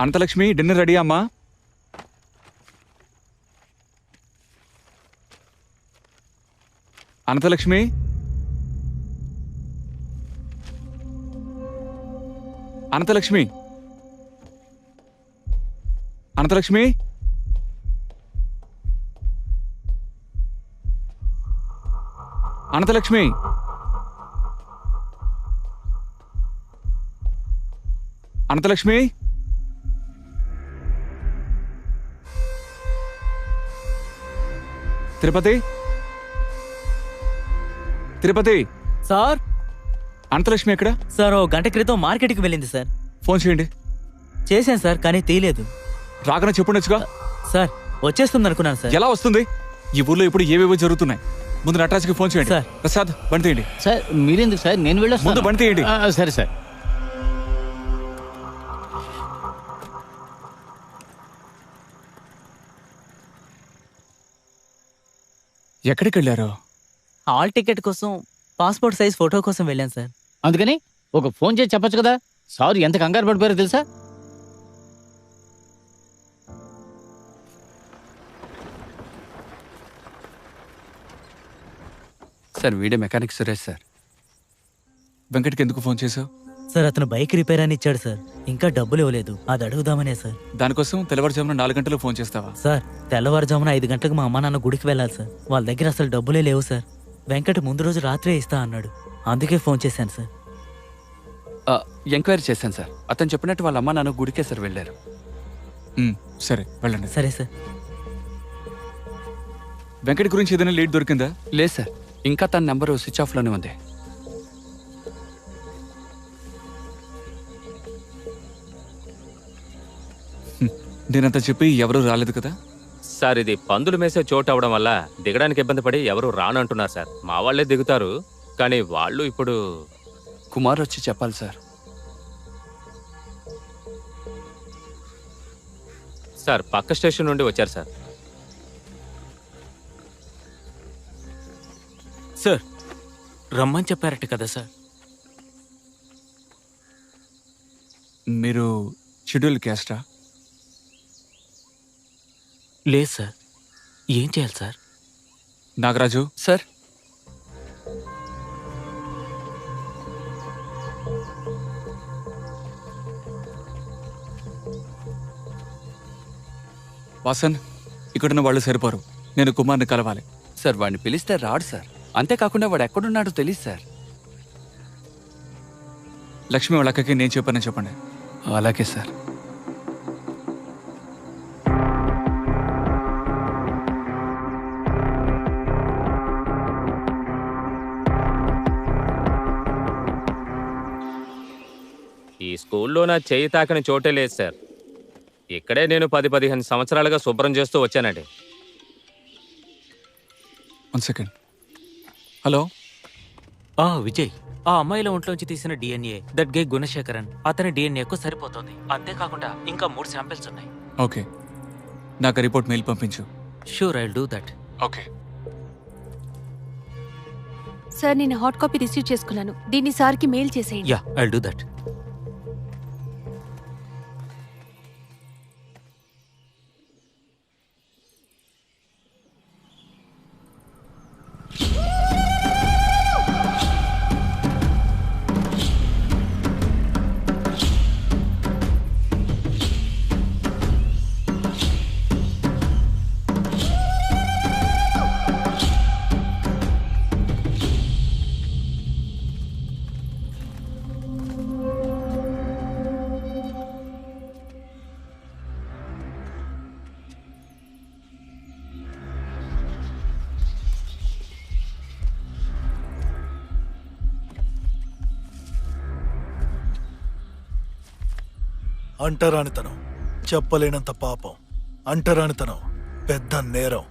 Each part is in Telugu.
అనంతలక్ష్మి డిన్నర్ రెడీ అమ్మా. అనంతలక్ష్మి. అనంతలక్ష్మి. అనంతలక్ష్మి. అనంతలక్ష్మి. అనంతలక్ష్మి. తిరుపతి? తిరుపతి? సార్? అనంతలక్ష్మి ఎక్కడ? సార్ ఓ గంట క్రితం మార్కెట్కి వెళ్ళింది సార్. ఫోన్ చేయండి. చేశాను సార్ కానీ తీయలేదు. రాకనే చెప్పుండొచ్చుగా? సార్ వచ్చేస్తుంది అనుకున్నాను సార్. ఎలా వస్తుంది? ఈ ఊర్లో ఇప్పుడు ఏవేవో జరుగుతున్నాయి. ముందు నటరాజ్కి ఫోన్ చేయండి. సార్. ప్రసాద్ బండి తీయండి. సార్ మీరెందుకు సార్? నేను వెళ్ళొస్తాను. ముందు బండి తీయండి. సరే సార్. ఎక్కడికి వెళ్ళారు హాల్ టికెట్ కోసం పాస్పోర్ట్ సైజ్ ఫోటో కోసం వెళ్ళాను సార్. అందుకని ఒక ఫోన్ చేసి చెప్పొచ్చు కదా? సార్ ఎంత కంగారు పడిపోయారో తెలుసా? సార్ వీడే మెకానిక్ సురేష్ సార్. వెంకట్కి ఎందుకు ఫోన్ చేసావు? సార్ అతను బైక్ రిపేర్ అని ఇచ్చాడు సార్. ఇంకా డబ్బులు ఇవ్వలేదు. అది అడుగుదామనే సార్. దానికోసం తెల్లవారుజామున నాలుగు గంటలకు ఫోన్ చేస్తావా? సార్ తెల్లవారుజామున ఐదు గంటలకు మా అమ్మ నాన్న గుడికి వెళ్ళాలి సార్. వాళ్ళ దగ్గర అసలు డబ్బులే లేవు సార్. వెంకట్ ముందు రోజు రాత్రే ఇస్తా అన్నాడు. అందుకే ఫోన్ చేశాను సార్. ఎంక్వైరీ చేశాను సార్. అతను చెప్పినట్టు వాళ్ళ అమ్మ నాన్న గుడికే సార్ వెళ్ళారు. ఉమ్, సరే వెళ్ళండి. సరే సార్. వెంకట్ గురించి ఏదైనా లీడ్ దొరికిందా? లేదు సార్. ఇంకా తన నెంబరు స్విచ్ ఆఫ్లోనే ఉంది. నేనంతా చెప్పి ఎవరూ రాలేదు కదా? సార్ ఇది పందులు మేసే చోటు అవడం వల్ల దిగడానికి ఇబ్బంది పడి ఎవరు రానంటున్నారు సార్. మా వాళ్ళే దిగుతారు కానీ వాళ్ళు ఇప్పుడు కుమార్ వచ్చి చెప్పాలి సార్. సార్ పక్క స్టేషన్ నుండి వచ్చారు సార్. సార్ రమ్మని చెప్పారట కదా సార్. మీరు షెడ్యూల్ క్యాస్టా? లేదు సార్. ఏం చేయాలి సార్? నాగరాజు? సార్. వాసన్ ఇక్కడున్న వాళ్ళు సరిపోరు. నేను కుమార్ని కలవాలి. సార్ వాడిని పిలిస్తే రాడు సార్. అంతేకాకుండా వాడు ఎక్కడున్నాడో తెలియదు సార్. లక్ష్మి వాళ్ళ అక్కకి నేను చెప్పానని చెప్పండి. అలాగే సార్. స్కూల్లో నా చేయి తాకని చోటే లేదు సార్. ఇక్కడే నేను పది పదిహేను సంవత్సరాలుగా శుభ్రం చేస్తూ వచ్చానండి. వన్ సెకండ్ హలో ఆ విజయ్ ఆ అమ్మాయిల ఒంట్లోంచి తీసిన డిఎన్ఏ దట్ గే గుణశేఖరన్ అతని డిఎన్ఏకు సరిపోతుంది. అంతేకాకుండా ఇంకా మూడు శాంపిల్స్ ఉన్నాయి. ఓకే నాకు రిపోర్ట్ మెయిల్ పంపించు. Sure I do that okay sir నేను హాట్ కాపీ రిసీవ్ చేసుకున్నాను. దీన్ని సార్కి మెయిల్ చేసేయండి. యా ఐ డూ దట్ అంటరానితనం. చెప్పలేనంత పాపం. అంటరానితనం. పెద్ద నేరం.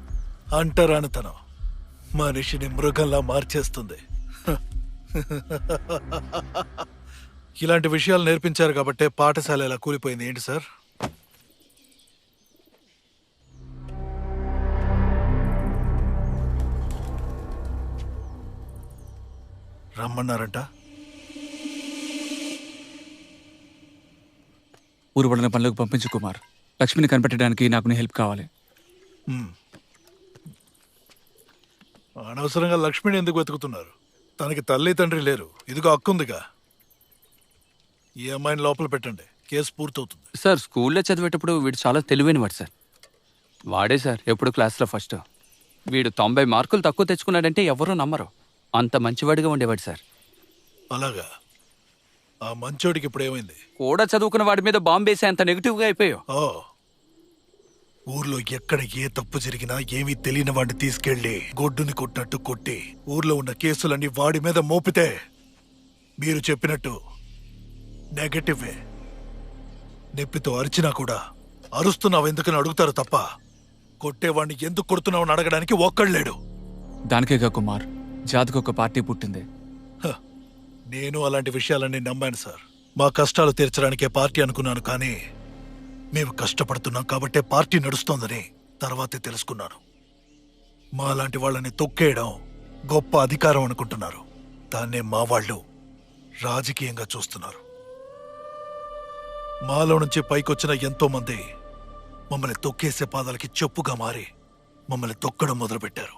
అంటరానితనం. మనిషిని మృగంలా మార్చేస్తుంది. ఇలాంటి విషయాలు నేర్పించారు కాబట్టే పాఠశాల ఇలా కూలిపోయింది. ఏంటి సార్? రమ్మన్నారంట? ఊరు వాళ్ళని పనులకు పంపించు కుమార్. లక్ష్మిని కనిపెట్టడానికి నాకు నీ హెల్ప్ కావాలి. అనవసరంగా లక్ష్మిని ఎందుకు వెతుకుతున్నారు? తనకి తల్లి తండ్రి లేరు. ఇదిగో హక్కుందిగా. ఈ అమ్మాయిని లోపల పెట్టండి. కేసు పూర్తవుతుంది. సార్ స్కూల్లో చదివేటప్పుడు వీడు చాలా తెలివైనవాడు సార్. వాడే సార్ ఎప్పుడు క్లాస్లో ఫస్ట్. వీడు తొంభై మార్కులు తక్కువ తెచ్చుకున్నాడంటే ఎవరూ నమ్మరు. అంత మంచివాడిగా ఉండేవాడు సార్. అలాగా? ఆ మంచోడికి ఇప్పుడు ఏమైంది? కూడా చదువుకున్న వాడి మీద బాంబేసే అంత నెగిటివ్గా అయిపోయావు. ఓ. ఊర్లో ఎక్కడ ఏ తప్పు జరిగినా ఏమీ తెలియని వాడిని తీసుకెళ్ళి గొడ్డుని కొట్టినట్టు కొట్టి ఊర్లో ఉన్న కేసులన్నీ వాడి మీద మోపితే మీరు చెప్పినట్టు నెగటివే నొప్పితో అరిచినా కూడా అరుస్తున్నావు ఎందుకని అడుగుతారు తప్ప కొట్టేవాడిని ఎందుకు కొడుతున్నావు అడగడానికి ఒక్కళ్ళేడు దానికేగా కుమార్ జాతికి ఒక పార్టీ పుట్టింది. నేను అలాంటి విషయాలన్నీ నమ్మాను సార్. మా కష్టాలు తీర్చడానికే పార్టీ అనుకున్నాను కానీ మేము కష్టపడుతున్నాం కాబట్టే పార్టీ నడుస్తోందని తర్వాతే తెలుసుకున్నాను. మా లాంటి వాళ్ళని తొక్కేయడం గొప్ప అధికారం అనుకుంటున్నారు. దాన్నే మా వాళ్ళు రాజకీయంగా చూస్తున్నారు. మాలో నుంచి పైకొచ్చిన ఎంతోమంది మమ్మల్ని తొక్కేసే పాదాలకి చెప్పుగా మారి మమ్మల్ని తొక్కడం మొదలుపెట్టారు.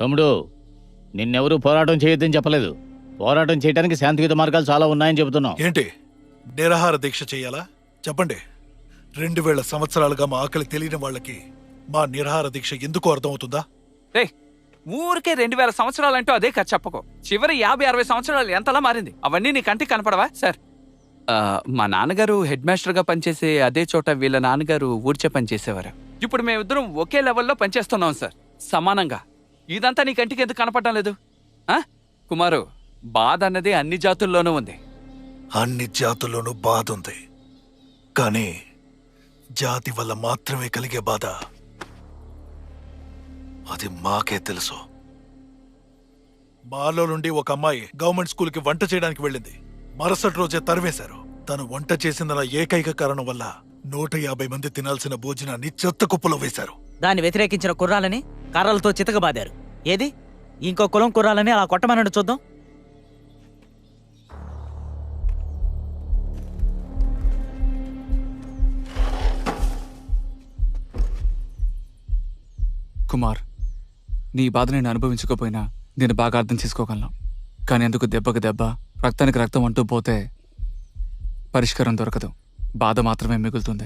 తమ్ముడు నిన్నెవరూ పోరాటం చేయొద్దని చెప్పలేదు. పోరాటం చేయడానికి శాంతియుత మార్గాలు చాలా ఉన్నాయని చెబుతున్నాం. ఏంటి? నిరాహార దీక్ష చేయాలా? చెప్పండి. రెండు వేల సంవత్సరాలుగా మా ఆకలి తెలియని వాళ్ళకి మా నిరాహార దీక్ష ఎందుకు అర్థమవుతుందా? రే ఊరికే రెండు వేల సంవత్సరాలంటూ అదే ఖర్చు చెప్పకు. చివరి యాభై అరవై సంవత్సరాలు ఎంతలా మారింది? అవన్నీ నీ కంటికి కనపడవా? సార్. ఆ, మా నాన్నగారు హెడ్ మాస్టర్గా పనిచేసే అదే చోట వీళ్ళ నాన్నగారు ఊర్చే పనిచేసేవారు ఇప్పుడు మేమిద్దరం ఒకే లెవెల్లో పనిచేస్తున్నాం సార్. సమానంగా. ఇదంతా నీ కంటికి ఎందుకు కనపడటం లేదు? ఆ? కుమారు బాధ అన్నది అన్ని జాతుల్లోనూ ఉంది. అన్ని జాతుల్లోనూ బాధ ఉంది కానీ జాతి వల్ల మాత్రమే కలిగే బాధ. అది మాకే తెలుసు. మాలో నుండి ఒక అమ్మాయి గవర్నమెంట్ స్కూల్కి వంట చేయడానికి వెళ్ళింది. మరుసటి రోజే తరివేశారు. తను వంట చేసిందన్న ఏకైక కారణం వల్ల నూట యాభై మంది తినాల్సిన భోజనాన్ని చెత్త కుప్పలో వేశారు. దాన్ని వ్యతిరేకించిన కుర్రాలని కర్రలతో చితకబాదారు. ఏది? ఇంకో కులం కుర్రాలని అలా కొట్టమనండి చూద్దాం. కుమార్ నీ బాధ నేను అనుభవించకపోయినా నేను బాగా అర్థం చేసుకోగలను. కానీ అందుకు దెబ్బకు దెబ్బ రక్తానికి రక్తం అంటూ పోతే పరిష్కారం దొరకదు. బాధ మాత్రమే మిగులుతుంది.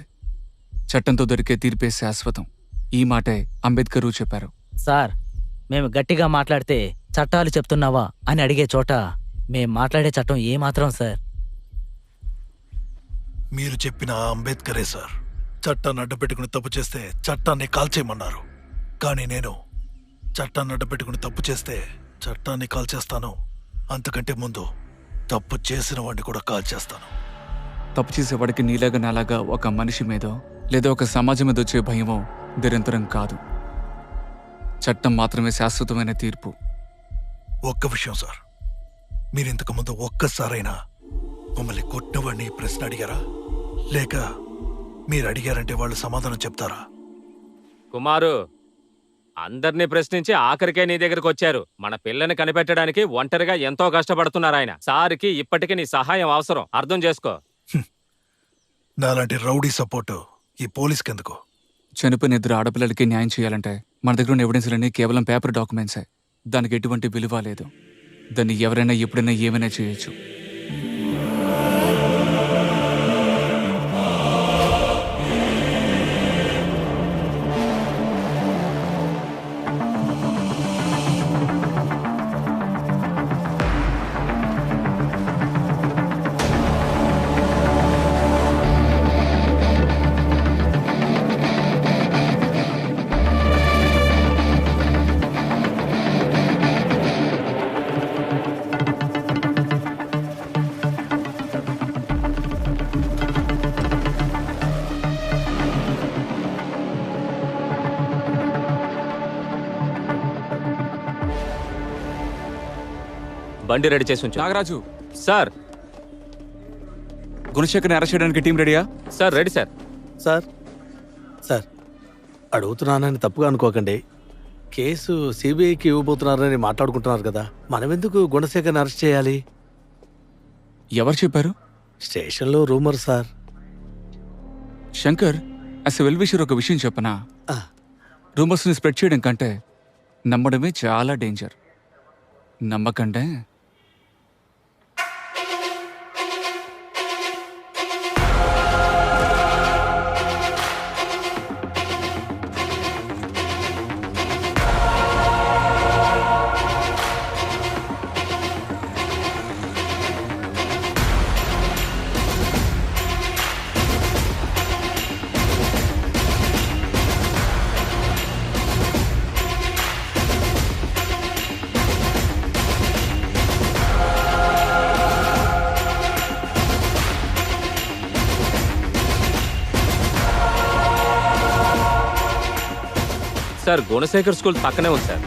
చట్టంతో దొరికే తీర్పే శాశ్వతం. ఈ మాటే అంబేద్కర్ చెప్పారు. సార్ మేము గట్టిగా మాట్లాడితే చట్టాలు చెప్తున్నావా అని అడిగే చోట మేం మాట్లాడే చట్టం ఏమాత్రం సార్? మీరు చెప్పిన అంబేద్కరే సార్. చట్టాన్ని అడ్డపెట్టుకుని తప్పు చేస్తే చట్టాన్ని కాల్చేయమన్నారు. కానీ నేను చట్టాన్ని అడ్డపెట్టుకుని తప్పు చేస్తే చట్టాన్ని కాల్చేస్తాను. అంతకంటే ముందు తప్పు చేసిన వాడిని కూడా కాల్చేస్తాను. తప్పు చేసేవాడికి నీలాగా నాలాగా ఒక మనిషి మీదో లేదా ఒక సమాజం మీద వచ్చే భయమో నిరంతరం కాదు. చట్టం మాత్రమే శాశ్వతమైన తీర్పు. ఒక్క విషయం సార్. మీరు ఇంతకు ముందు ఒక్కసారైనా మమ్మల్ని కొట్టినవాడిని ప్రశ్న అడిగారా? లేక మీరు అడిగారంటే వాళ్ళు సమాధానం చెప్తారా? కుమారు అందరినీ ప్రశ్నించి ఆఖరికే నీ దగ్గరకు వచ్చారు. మన పిల్లని కనిపెట్టడానికి ఒంటరిగా ఎంతో కష్టపడుతున్నారు ఆయన. సార్కి ఇప్పటికీ నీ సహాయం అవసరం. అర్థం చేసుకో. నాలాంటి రౌడీ సపోర్టు ఈ పోలీస్కి ఎందుకు చనిపోయిన ఇద్దరు ఆడపిల్లలకి న్యాయం చేయాలంటే మన దగ్గర ఉన్న ఎవిడెన్స్లన్నీ కేవలం పేపర్ డాక్యుమెంట్సే దానికి ఎటువంటి విలువ లేదు. దాన్ని ఎవరైనా ఎప్పుడైనా ఏమైనా చేయొచ్చు. బండి రెడీ చేసి ఉంచు. నాగరాజు. సార్. గుణశేఖర్ని అరెస్ట్ చేయడానికి టీం రెడీయా? Sir ready sir. Sir sir అడుగుతున్నానని తప్పుగా అనుకోకండి. కేసు సిబిఐకి ఇవ్వబోతున్నారని మాట్లాడుకుంటున్నారు కదా మనమెందుకు గుణశేఖర్ని అరెస్ట్ చేయాలి? ఎవరు చెప్పారు? స్టేషన్లో rumour sir. Shankar as well wisher ఒక విషయం చెప్పనా. రూమర్స్ని స్ప్రెడ్ చేయడం కంటే నమ్మడమే చాలా డేంజర్. నమ్మకంటే సార్ గుణశేఖర్ స్కూల్ పక్కనే ఉంది సార్.